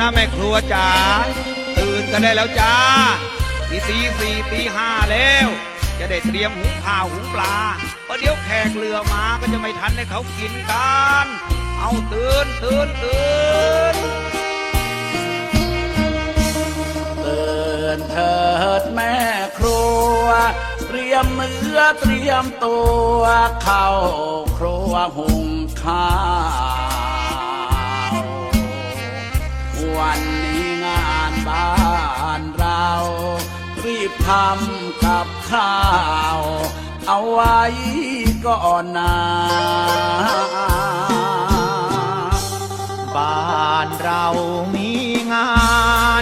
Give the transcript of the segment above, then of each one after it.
นะแม่ครัวจ๋าตื่นกันได้แล้วจ้าตีตีสี่ตีห้าแล้ว จะได้เตรียมหุงข้าวหุงปลาเพราะเดี๋ยวแขกเรือมาก็จะไม่ทันให้เขากินกันเอาตื่นตื่นตื่นตื่นเถิดแม่ครัว เตรียมเนื้อเตรียมตัว เข้าครัวหุงข้าว วันนี้งานบ้านเรา รีบทำกับข้าว เอาไว้ก่อนนะบ้านเรามีงา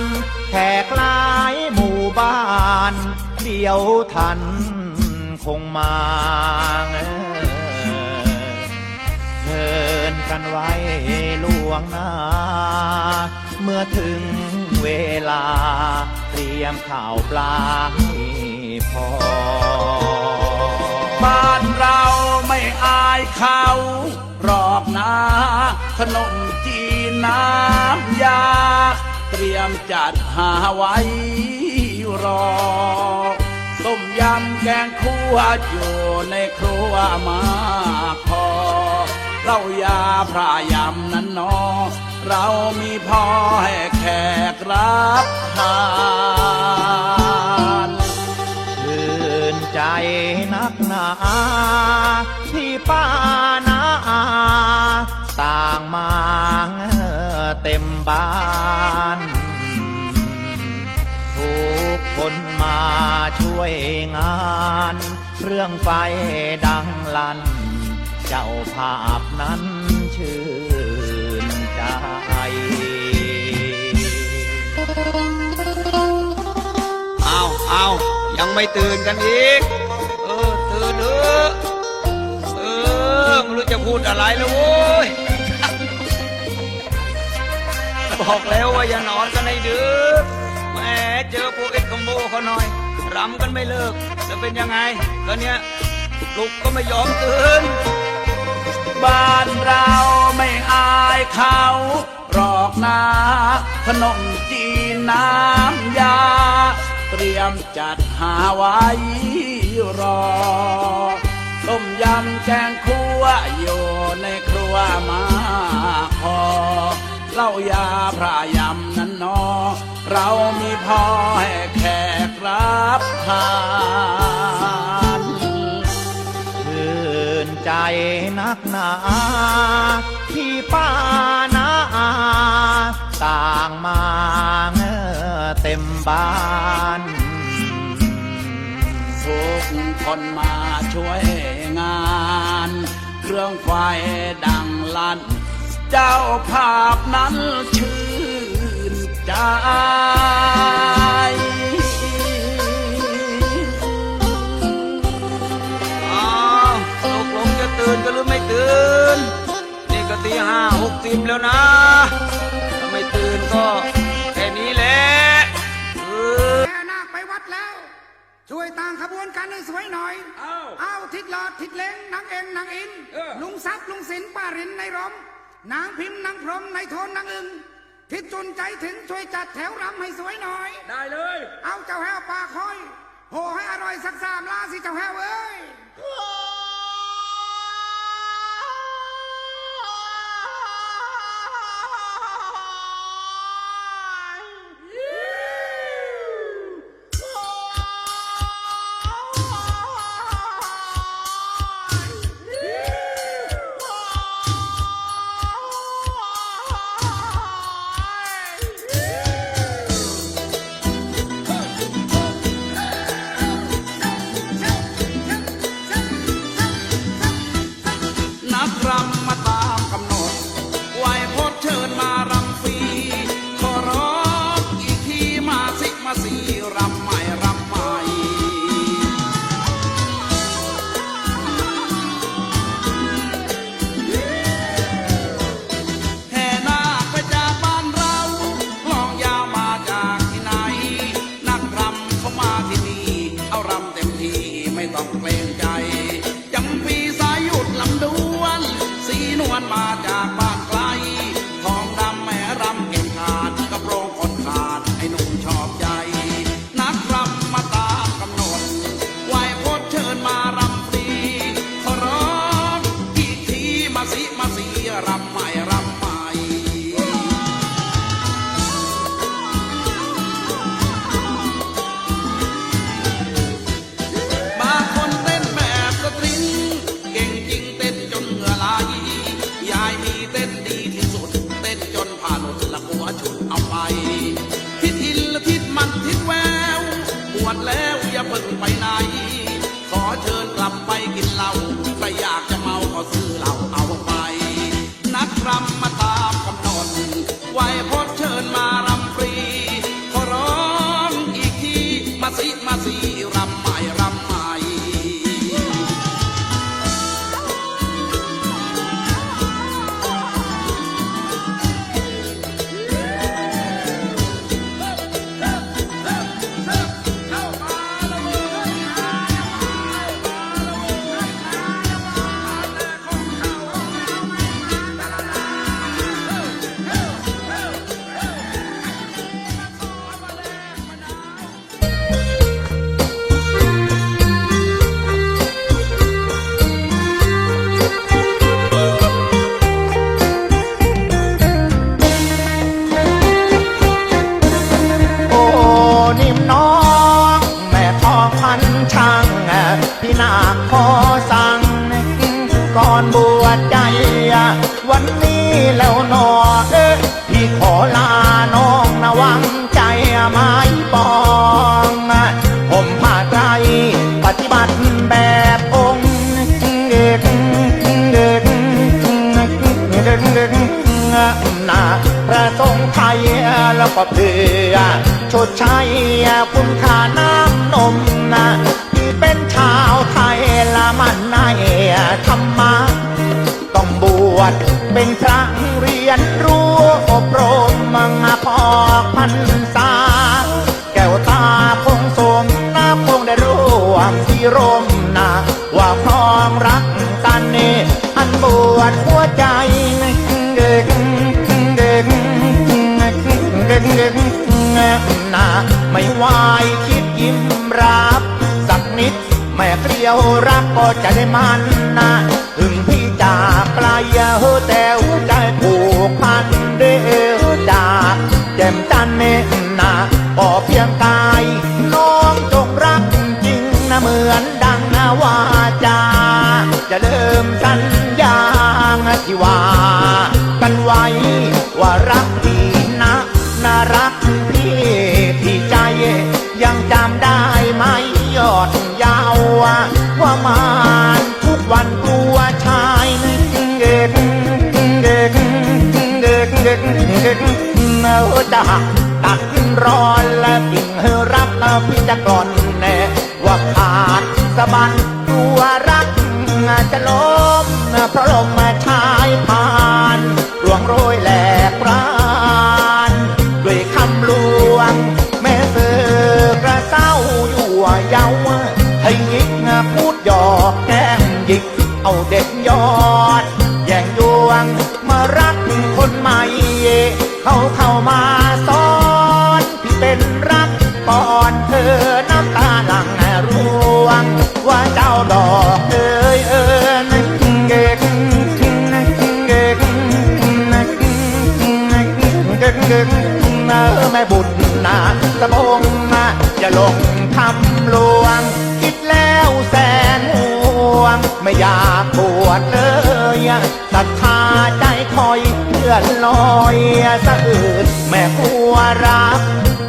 นแขกหลายหมู่บ้าน เดี๋ยวทันคงมาเชิญกันไว้ล่วงหน้า เมื่อถึงเวลา เตรียมข่าวปลาให้พอ บ้านเราไม่อายเขาหรอกนะ ขนมจีนน้ำยา เตรียมจัดหาไว้รอ ต้มยำแกงคั่วอยู่ในครัวมาพอเล้ายาพระยำนั้นนอ เรามีพอให้แขกรับทานชื่นใจนักหนาที่ป้านาอาต่างมาเต็มบ้านทุกคนมาช่วยงาน เรื่องไฟดังลั่นเจ้าภาพนั้น เอาเอายังไม่ตื่นกันอีก เออ ตื่นเถอะเออไม่รู้จะพูดอะไรแล้วโว้ย บอกแล้วว่าอย่านอนกันในดึกแหมเจอพวกเอ็ดคอมโบเขาหน่อยรำกันไม่เลิก จะเป็นยังไงก็เนี้ยลุกก็ไม่ยอมตื่น บ้านเราไม่อายเขาหรอกนะขนมจีนน้ำยา เตรียมจัดหาไว้รอ ต้มยำแกงคั่วอยู่ในครัวมาพอเล้ายาพระยำนั้นนอ เรามีพอให้แขกรับทาน ใจนักหนา ที่ป้านาอาต่างมาเต็มบ้านทุกคนมาช่วยงาน เครื่องไฟดังลั่น เจ้าภาพนั้นชื่นใจ ห้าหกสิบแล้วนะ ถ้าไม่ตื่นก็แค่นี้แหละเออแม่นาคไปวัดแล้ว ช่วยต่างขบวนกันให้สวยหน่อยเอาทิดหลอดทิดเล้งนางเองนางอินลุงซับลุงสินป้ารินในรมนางพิมพ์นางพรหมในโทนนางอึงทิดจุนใจถึงช่วยจัดแถวรำให้สวยหน่อย ได้เลย เอาเจ้าแห้วปลาคอย โหให้อร่อยสักสามลาสิเจ้าแห้วเอ้ย วดแล้วอย่าเพิ่งไปไหน แล้วก็เพื่อชดใช้คุณค่าน้ำนมนะที่เป็นชาวไทยละมันในธรรมะต้องบวชเป็นพระเรียนรู้อบรมมังพอกพันษา แก้วตาคงสมนาคงได้ร่วมที่ร่ม รักก็จะได้มันนะ ถึงพี่จากไกลแต่ อจะตักรอนและกิ่งเฮรับพี่จะกล่อนแน่ว่าขาดสะบันตัวรักจะล้มเพราะลมมาชายผ่านหลวงโรยแหลกรานด้วยคำลวง แม่เสือกระเศร้าอยู่เยาให้ยิกพูดหยอกแกล้งหยิกเอาเด็กยอด แย่งยวงมารักคนใหม่ เขาเข้ามา นะลงทำลวง คิดแล้วแสนห่วง ไม่อยากบวชเลยศรัทธาใจคอยเลื่อนลอยสะอืดแม่กลัวรัก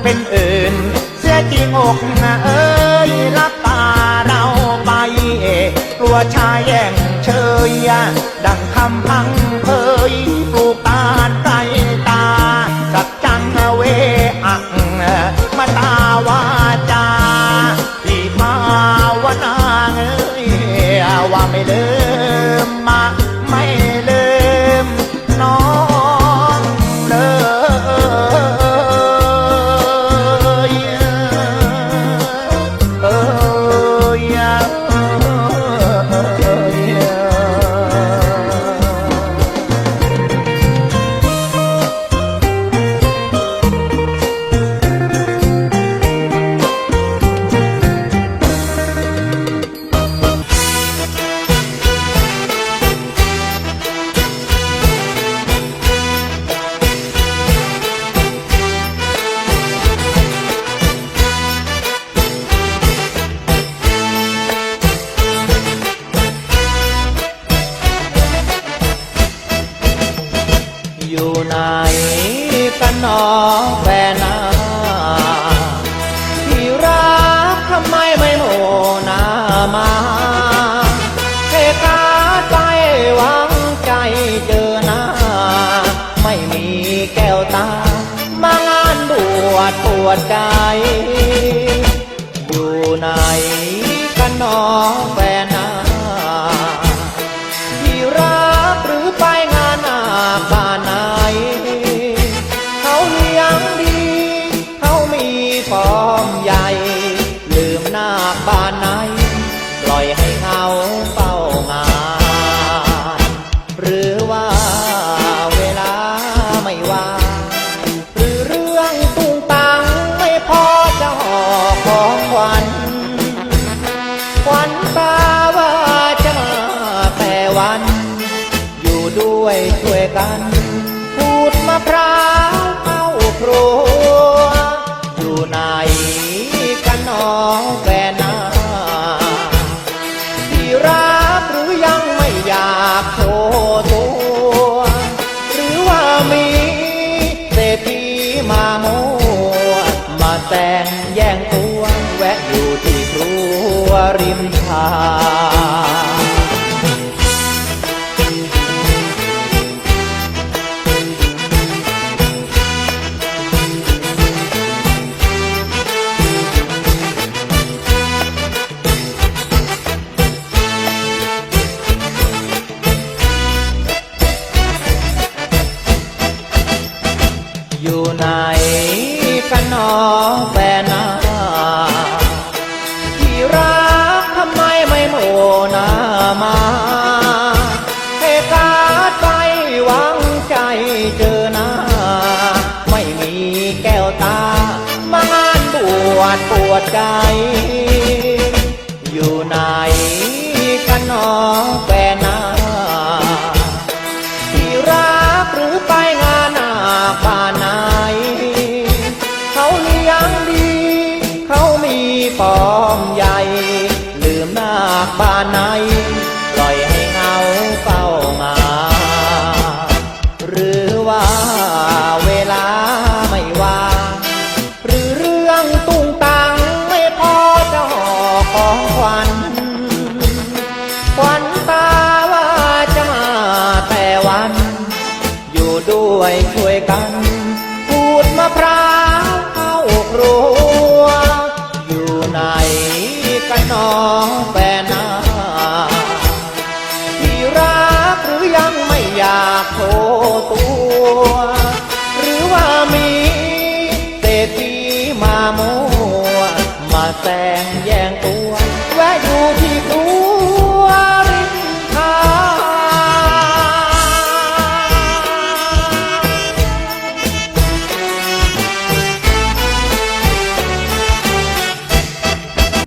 เป็นอื่น เสียจริงอกเอ้ยรับตาเราไปกลัวชายแย่งเชยดังคำพัง น้องแฟนนาที่รักทำไมไม่โหนามาเทกาใจหวังใจเจอหน้า ไม่มีแก้วตา มางานบวชปวดใจ อยู่ไหนกันน้องแฟน ว่าหรือเรื่องตุ้งตังไม่พอจะห่อของขวัญขวัญตาว่าจะมาแต่วัน อยู่ด้วยช่วยกันพูดมะพร้าวเข้าครัวอยู่ไหนกันหนอแฟนนาที่รักหรือยังไม่อยากโชว์ วชปวดใจ อยู่ไหนกันหนอแฟน ยังไม่อยากโชว์ตัว หรือว่ามีเศรษฐีมาโมวมาแต่ง